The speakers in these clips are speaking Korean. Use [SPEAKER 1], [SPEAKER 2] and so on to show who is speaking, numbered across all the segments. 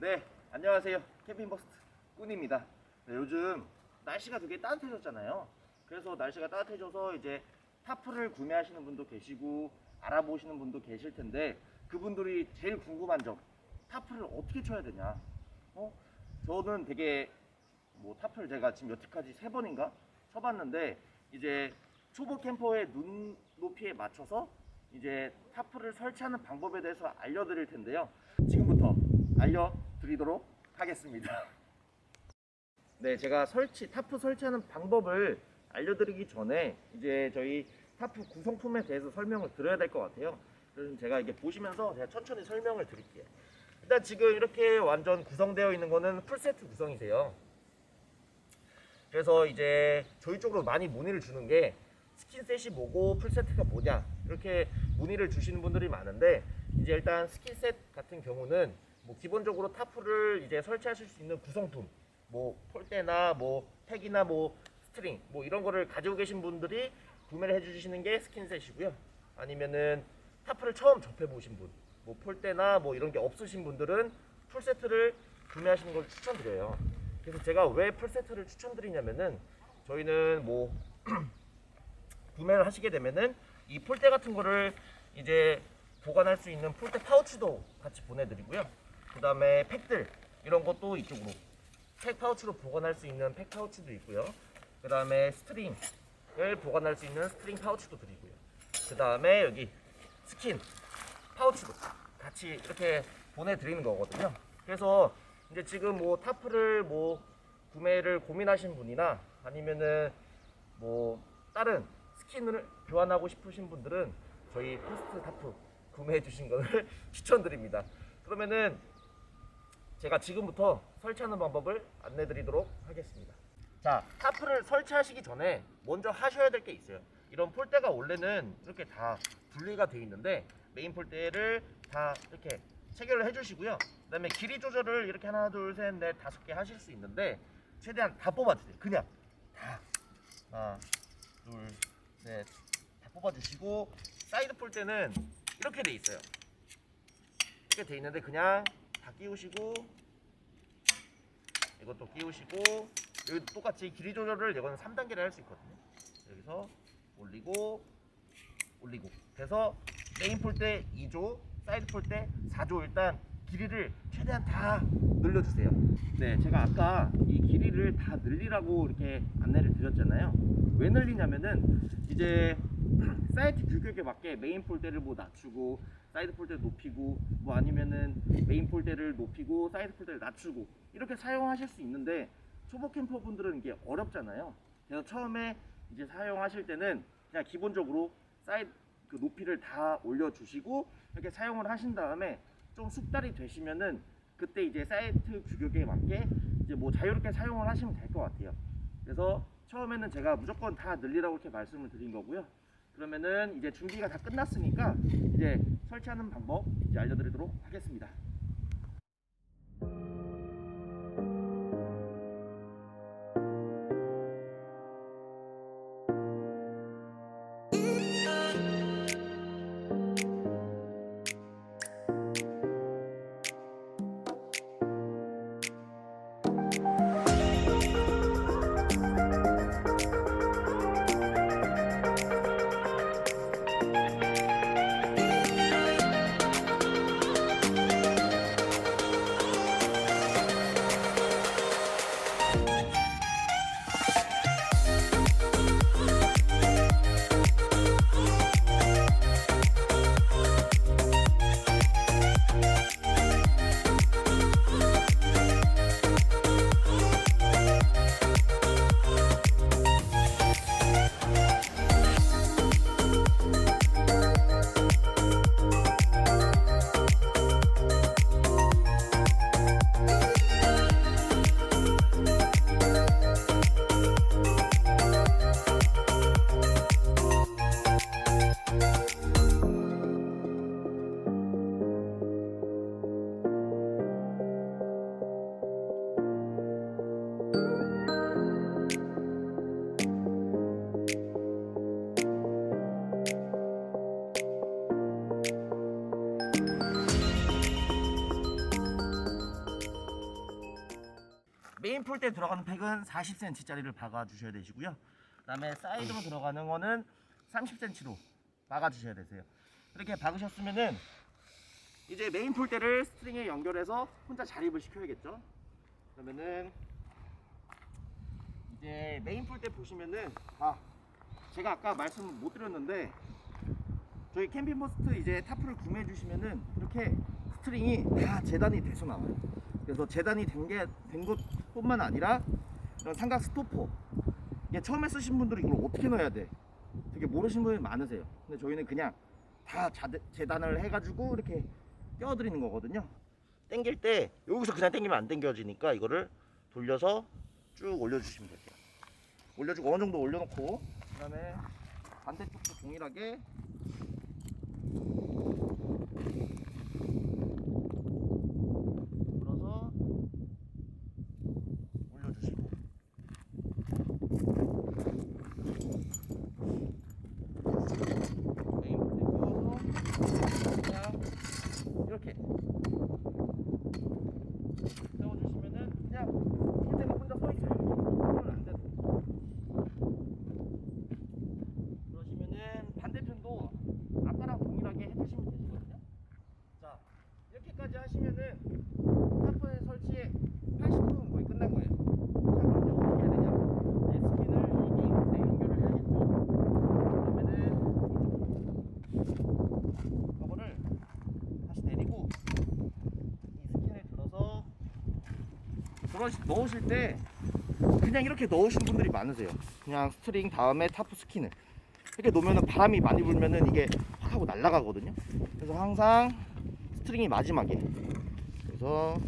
[SPEAKER 1] 네, 안녕하세요. 캠핑 버스트 꾼입니다. 네, 요즘 날씨가 되게 따뜻해졌잖아요. 그래서 날씨가 따뜻해져서 이제 타프를 구매하시는 분도 계시고 알아보시는 분도 계실 텐데 그분들이 제일 궁금한 점 타프를 어떻게 쳐야 되냐? 어? 저는 되게 뭐 타프를 제가 지금 여태까지 세 번인가 쳐봤는데 이제 초보 캠퍼의 눈 높이에 맞춰서 이제 타프를 설치하는 방법에 대해서 알려드릴 텐데요. 지금부터 알려드리도록 하겠습니다. 네, 제가 설치 타프 설치하는 방법을 알려드리기 전에 이제 저희 타프 구성품에 대해서 설명을 드려야 될 것 같아요. 그래서 제가 이게 보시면서 제가 천천히 설명을 드릴게요. 일단 지금 이렇게 완전 구성되어 있는 거는 풀세트 구성이세요. 그래서 이제 저희 쪽으로 많이 문의를 주는 게 스킨셋이 뭐고 풀세트가 뭐냐 이렇게 문의를 주시는 분들이 많은데 이제 일단 스킨셋 같은 경우는 뭐 기본적으로 타프를 이제 설치하실 수 있는 구성품 뭐 폴대나 뭐 팩이나 뭐 스트링 뭐 이런 거를 가지고 계신 분들이 구매를 해주시는 게 스킨셋이고요 아니면은 타프를 처음 접해 보신 분 뭐 폴대나 뭐 이런 게 없으신 분들은 풀 세트를 구매하시는 걸 추천드려요 그래서 제가 왜 풀 세트를 추천드리냐면은 저희는 뭐 구매를 하시게 되면은 이 폴대 같은 거를 이제 보관할 수 있는 폴대 파우치도 같이 보내드리고요. 그 다음에 팩들 이런 것도 이쪽으로 팩 파우치로 보관할 수 있는 팩 파우치도 있고요. 그 다음에 스트링을 보관할 수 있는 스트링 파우치도 드리고요. 그 다음에 여기 스킨 파우치도 같이 이렇게 보내드리는 거거든요. 그래서 이제 지금 뭐 타프를 뭐 구매를 고민하신 분이나 아니면은 뭐 다른 스킨을 교환하고 싶으신 분들은 저희 포스트 타프 구매해 주신 것을 추천드립니다. 그러면은 제가 지금부터 설치하는 방법을 안내 드리도록 하겠습니다. 자, 타프를 설치하시기 전에 먼저 하셔야 될 게 있어요. 이런 폴대가 원래는 이렇게 다 분리가 되어 있는데 메인 폴대를 다 이렇게 체결을 해주시고요. 그 다음에 길이 조절을 이렇게 하나, 둘, 셋, 넷, 다섯 개 하실 수 있는데 최대한 다 뽑아주세요. 그냥 다 하나, 둘, 넷, 다 뽑아주시고 사이드 폴대는 이렇게 돼 있어요. 이렇게 돼 있는데 그냥 다 끼우시고 이것도 끼우시고 여기 똑같이 길이 조절을 이거는 3단계를 할 수 있거든요. 여기서 올리고 올리고 그래서 메인 폴대 2조, 사이드 폴대 4조 일단 길이를 최대한 다 늘려주세요. 네, 제가 아까 이 길이를 다 늘리라고 이렇게 안내를 드렸잖아요. 왜 늘리냐면은 이제 사이트 규격에 맞게 메인 폴대를 뭐 낮추고 사이드 폴대를 높이고 뭐 아니면은 메인 폴대를 높이고 사이드 폴대를 낮추고 이렇게 사용하실 수 있는데 초보 캠퍼 분들은 이게 어렵잖아요. 그래서 처음에 이제 사용하실 때는 그냥 기본적으로 사이드 그 높이를 다 올려주시고 이렇게 사용을 하신 다음에 좀 숙달이 되시면은 그때 이제 사이트 규격에 맞게 이제 뭐 자유롭게 사용을 하시면 될 것 같아요. 그래서 처음에는 제가 무조건 다 늘리라고 이렇게 말씀을 드린 거고요. 그러면은 이제 준비가 다 끝났으니까 이제 설치하는 방법 이제 알려드리도록 하겠습니다. 폴대 들어가는 팩은 40cm짜리를 박아 주셔야 되시고요. 그다음에 사이드로 들어가는 거는 30cm로 박아 주셔야 되세요. 이렇게 박으셨으면은 이제 메인 폴대를 스트링에 연결해서 혼자 자립을 시켜야겠죠. 그러면은 이제 메인 폴대 보시면은 아 제가 아까 말씀 못 드렸는데 저희 캠핑버스트 이제 타프를 구매해 주시면은 이렇게 스트링이 다 재단이 돼서 나와요. 그래서 재단이 된 게 된 것뿐만 아니라 이런 삼각 스토퍼 이게 처음에 쓰신 분들이 이걸 어떻게 넣어야 돼? 되게 모르시는 분이 많으세요. 근데 저희는 그냥 다 자, 재단을 해가지고 이렇게 껴드리는 거거든요. 당길 때 여기서 그냥 당기면 안 당겨지니까 이거를 돌려서 쭉 올려주시면 돼요. 올려주고 어느 정도 올려놓고 그 다음에 반대쪽도 동일하게 불어서 올려주시고 메인 볼때 끼워서 그냥 이렇게 세워주시면은 그냥 볼때가 혼자 서 있어요. 이렇게 안 돼도. 그러시면은 반대편도 아까랑 동일하게 해주시면 되시거든요. 자 이렇게까지 하시면은 타프의 설치에 80%는 거의 끝난 거예요. 자 그럼 이제 어떻게 해야 되냐? 이제 스킨을 이 게임 에 연결을 해야겠죠. 그러면은 이거를 다시 내리고 이 스킨을 들어서 들어 넣으실 때 그냥 이렇게 넣으신 분들이 많으세요. 그냥 스트링 다음에 타프 스킨을 이렇게 놓으면은 바람이 많이 불면은 이게 확 하고 날아가거든요. 그래서 항상 스트링이 마지막에 그래서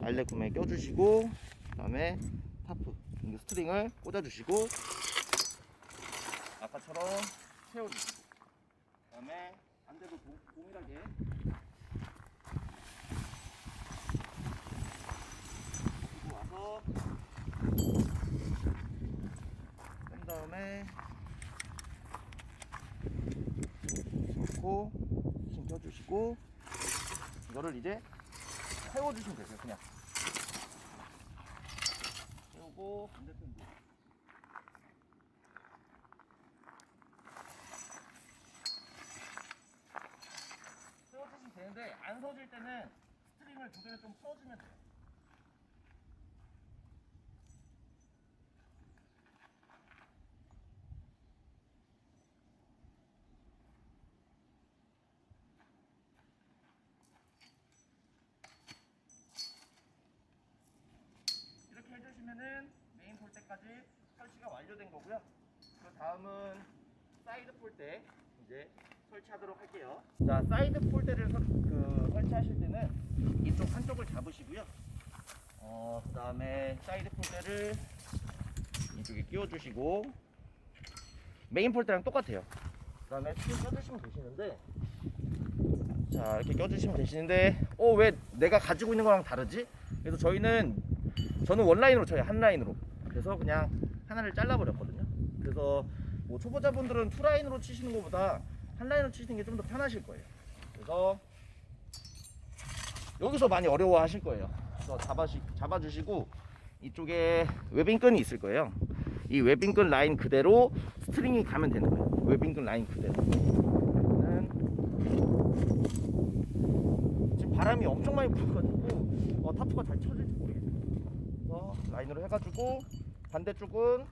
[SPEAKER 1] 알레 구매 껴주시고 그다음에 타프 이 스트링을 꽂아주시고 아까처럼 세워주시고 그다음에 반대도 동- 동일하게 그리고 와서 뺀 다음에 놓고 힘 껴주시고 이거를 이제 세워주시면 되세요 그냥. 세우고 반대편도 세워주시면 되는데 안 서질 때는 스트링을 두 개를 좀 풀어주면 돼요 이렇게 해주시면은 폴대까지 설치가 완료된 거고요. 그 다음은 사이드 폴대 이제 설치하도록 할게요. 자, 사이드 폴대를 설, 그, 설치하실 때는 이쪽 한쪽을 잡으시고요. 어, 그 다음에 사이드 폴대를 이쪽에 끼워주시고 메인 폴대랑 똑같아요. 그 다음에 스킨 껴주시면 되시는데 자 이렇게 껴주시면 되시는데 어 왜 내가 가지고 있는 거랑 다르지? 그래서 저희는 저는 원라인으로 쳐요 한 라인으로 그래서 그냥 하나를 잘라버렸거든요. 그래서 뭐 초보자분들은 투라인으로 치시는 것보다 한 라인으로 치시는 게 좀 더 편하실 거예요. 그래서 여기서 많이 어려워 하실 거예요. 그래서 잡아시, 잡아주시고 이쪽에 웨빙끈이 있을 거예요. 이 웨빙끈 라인 그대로 스트링이 가면 되는 거예요. 웨빙끈 라인 그대로. 지금 바람이 엄청 많이 불어가지고 어, 타프가 잘 쳐질지 모르겠어요. 그래서 라인으로 해가지고 반대쪽은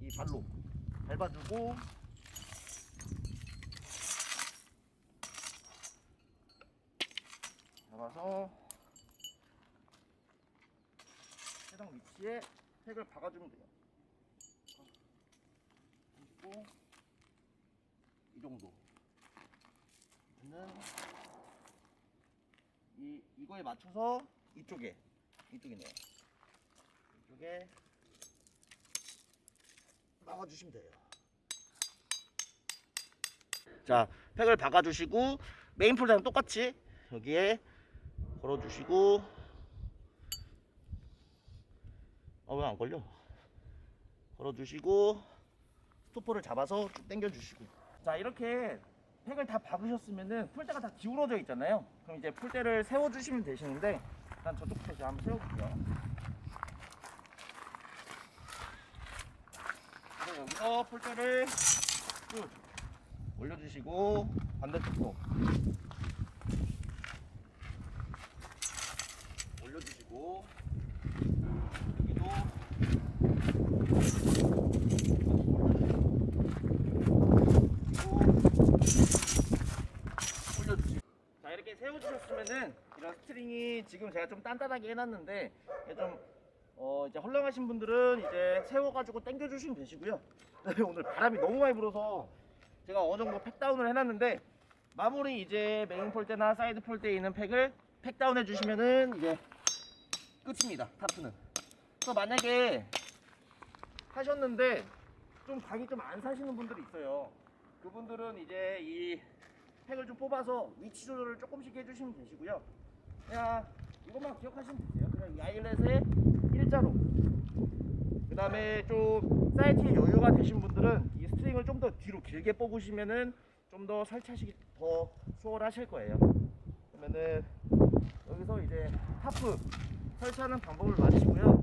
[SPEAKER 1] 이 발로 밟아주고 잡아서 해당 위치에 팩을 박아주면 돼요. 그리고 이 정도. 는 이, 이거에 맞춰서 이쪽에 이쪽이네요. 이쪽에 박아주시면 돼요. 자 팩을 박아주시고 메인 폴더랑 똑같이 여기에 걸어주시고. 어왜안 걸려? 걸어주시고 스토퍼를 잡아서 쭉 당겨주시고. 자 이렇게 팩을 다 박으셨으면은 풀대가 다 기울어져 있잖아요. 그럼 이제 풀대를 세워주시면 되시는데 일단 저쪽부터 제가 한번 세워볼게요 여기서 폴대를 쭉 올려주시고 반대쪽도 올려주시고 여기도 올려주시고. 자 이렇게 세워주셨으면은 이런 스트링이 지금 제가 좀 단단하게 해놨는데 좀 어, 이제 헐렁하신 분들은 이제 세워가지고 당겨주시면 되시고요. 네, 오늘 바람이 너무 많이 불어서 제가 어느 정도 팩다운을 해놨는데 마무리 이제 메인 폴대나 사이드 폴대에 있는 팩을 팩다운 해주시면은 이제 끝입니다. 타프는. 그래서 만약에 하셨는데 좀 각이 좀 안 사시는 분들이 있어요. 그분들은 이제 이 팩을 좀 뽑아서 위치 조절을 조금씩 해주시면 되시고요. 그냥 이것만 기억하시면 되세요. 그냥 이 아일렛에 일자로. 그 다음에 좀 사이트에 여유가 되신 분들은 이 스트링을 좀 더 뒤로 길게 뽑으시면은 좀 더 설치하시기 더 수월하실 거예요. 그러면은 여기서 이제 타프 설치하는 방법을 맞추고요.